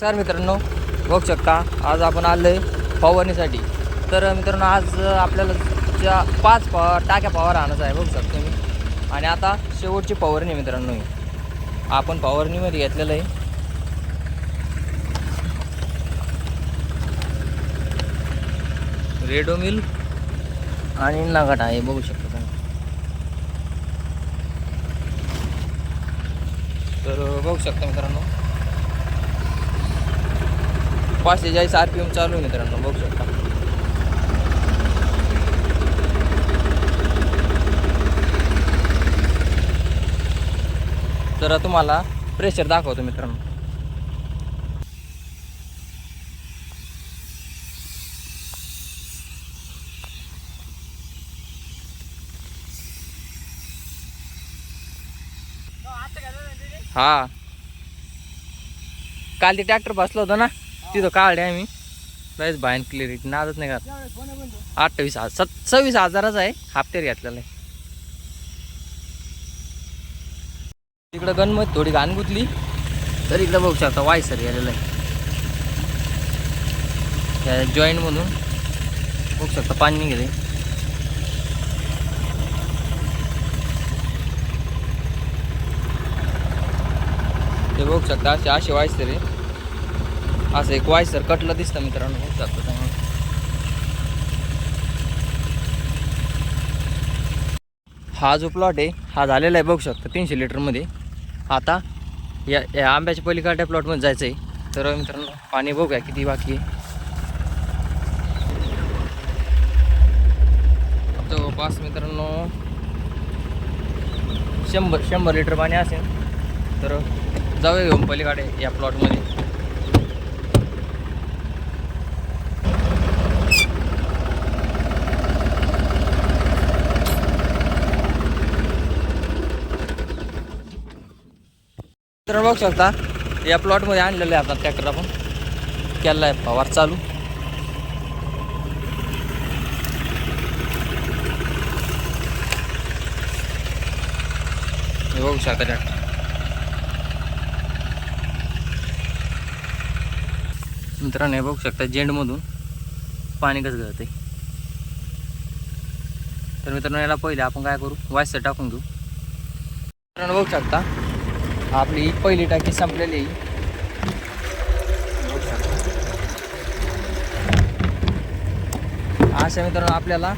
नमस्कार मित्रांनो बघू शकता आज आपण आलो आहे फवारणीसाठी. तर मित्रांनो आज आपल्याला ज्या पाच प टाक्या पवार आणायचं आहे बघू शकतो मी आणि आता शेवटची फवारणी मित्रांनो. आपण फवारणीमध्ये घेतलेलं आहे. रेडो मिल आणि नगाट आहे बघू शकतो तुम्ही. तर बघू शकता मित्रांनो. पाचशे चाळीस आर पी एम चालू आहे मित्रांनो बघू शकता. तर तुम्हाला प्रेशर दाखवतो मित्रांनो. हा. काल ते ट्रॅक्टर बसलं होतं ना? तिथं काढले आम्ही. लयच बाहेर क्लिअरिटी नादच नाही का अठ्ठावीस हजार सत सव्वीस हजाराचा आहे. हप्त्यावर घेतलेला आहे. तिकडं गणमत थोडी घाण गुतली. तर इकडं बघू शकता वायसर गेलेलं आहे. जॉईंट म्हणून. बघू शकता पाणी निघेले ते बघू शकता असे असे वायसर आहे. असं एक वायसर कटलं दिसतं मित्रांनो. बघू जातं हा जो प्लॉट आहे हा झालेला आहे बघू शकता तीनशे लिटरमध्ये आता या या आंब्याच्या पलीकडच्या प्लॉटमध्ये जायचं आहे तर मित्रांनो पाणी बघूया किती बाकी आहे. जवळपास मित्रांनो शंभर शंभर लिटर पाणी असेल. तर जाऊया घेऊन पलीकडे या प्लॉटमध्ये तर बघू शकता या प्लॉटमध्ये आणलेलं आहे आता ट्रॅक्टर आपण. केला आहे फवार चालू. हे बघू शकता ट्रॅक्टर मित्रांनो हे बघू शकता जेंडमधून पाणी कसं गळत आहे तर मित्रांनो याला पहिले आपण काय करू? वायसर टाकून घेऊ. मित्रांनो बघू शकता आपली ही पहिली टाकी संपलेली आहे. अशा मित्रांनो आपल्याला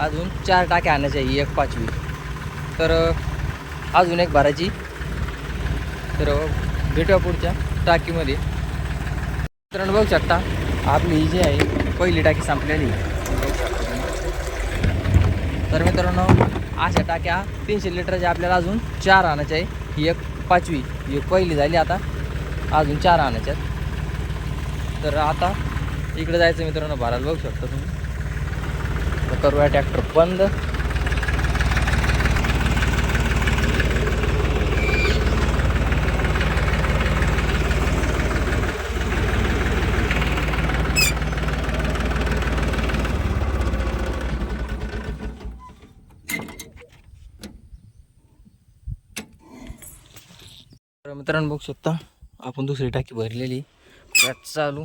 अजून चार टाक्या आणायच्या आहे एक पाचवी तर अजून एक भरायची तर भेटूया पुढच्या टाकीमध्ये मित्रांनो बघू शकता आपली ही जी आहे पहिली टाकी संपलेली आहे. तर मित्रांनो अशा टाक्या तीनशे लिटरच्या आपल्याला अजून चार आणायच्या आहे ही एक पाचवी. ही पहिली झाली आता. अजून चार आणायच्यात. तर आता इकडे जायचं मित्रांनो भरायला बघू शकता तुम्ही. तर करूया ट्रॅक्टर बंद. तर मित्रांनो बघू शकता आपण दुसरी टाकी भरलेली त्यात चालू.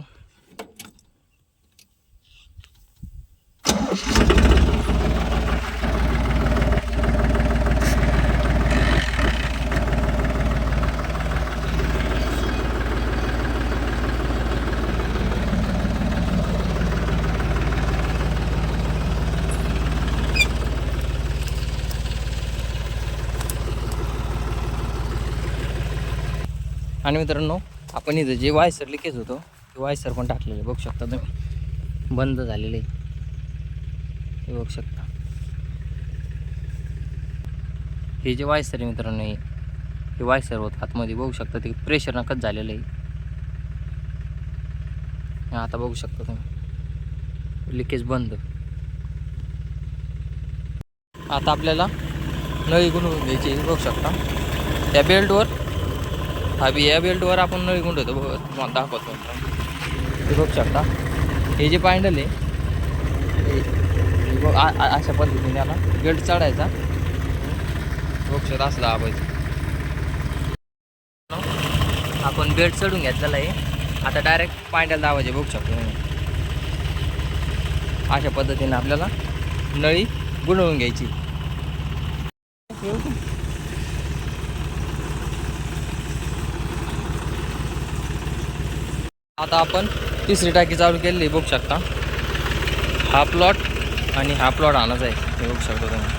आणि मित्रांनो आपण इथं जे वायसर लिकेज होतो ते वायसर पण टाकलेले. बघू शकता तुम्ही. बंद झालेले. हे बघू शकता. हे जे वायसर आहे मित्रांनो हे हे वायसर होत आतमध्ये. बघू शकता ते प्रेशर नकच झालेलं आहे. आता बघू शकता तुम्ही. लिकेज बंद. आता आपल्याला नळी गुणवून घ्यायची बघू शकता. त्या बेल्टवर हा बी या बेल्टवर आपण नळी गुंडवतो बघ तुम्हाला दाखवतो. हे बघू शकता हे जे पॅन्डल आहे बघ आ- अशा पद्धतीने आला बेल्ट चढायचा. बघू शकता असला दाबायचं. आपण बेल्ट चढून घेतलेला आहे. आता डायरेक्ट पांड्याला दाबायचे बघू शकतो अशा पद्धतीने आपल्याला नळी गुंडवून घ्यायची. आता आपण तिसरी टाकी चालू केलेली बघू शकता. हा प्लॉट आणि हा प्लॉट आणायचा आहे. हे बघू शकता तुम्ही.